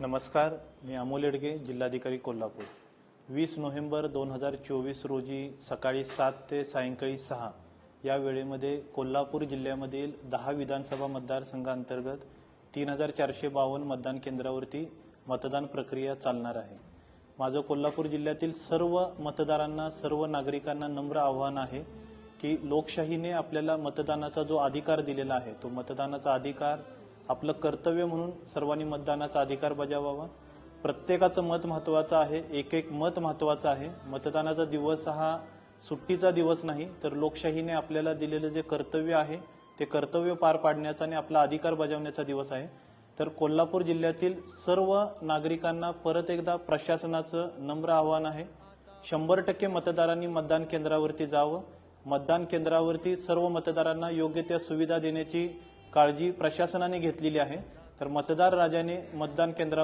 नमस्कार मी अमोल येडगे जिल्हाधिकारी कोल्हापूर. वीस नोव्हेंबर दोन हजार चोवीस रोजी सकाळी सात ते सायंकाळी सहा या वेळेमध्ये कोल्हापूर जिल्ह्यामधील दहा विधानसभा मतदारसंघांतर्गत तीन हजार चारशे बावन्न मतदान केंद्रावरती मतदान प्रक्रिया चालणार आहे. माझं कोल्हापूर जिल्ह्यातील सर्व मतदारांना सर्व नागरिकांना नम्र आव्हान आहे की लोकशाहीने आपल्याला मतदानाचा जो अधिकार दिलेला आहे तो मतदानाचा अधिकार आपलं कर्तव्य म्हणून सर्वांनी मतदानाचा अधिकार बजावावा. प्रत्येकाचं मत महत्वाचं आहे एक एक मत महत्वाचं आहे. मतदानाचा दिवस हा सुट्टीचा दिवस नाही तर लोकशाहीने आपल्याला दिलेलं जे कर्तव्य आहे ते कर्तव्य पार पाडण्याचा आणि आपला अधिकार बजावण्याचा दिवस आहे. तर कोल्हापूर जिल्ह्यातील सर्व नागरिकांना परत एकदा प्रशासनाचं नम्र आव्हान आहे. शंभर टक्के मतदारांनी मतदान केंद्रावरती जावं. मतदान केंद्रावरती सर्व मतदारांना योग्य त्या सुविधा देण्याची काळजी प्रशासनाने घेतलेली आहे. तर मतदार राजाने मतदान केंद्रावर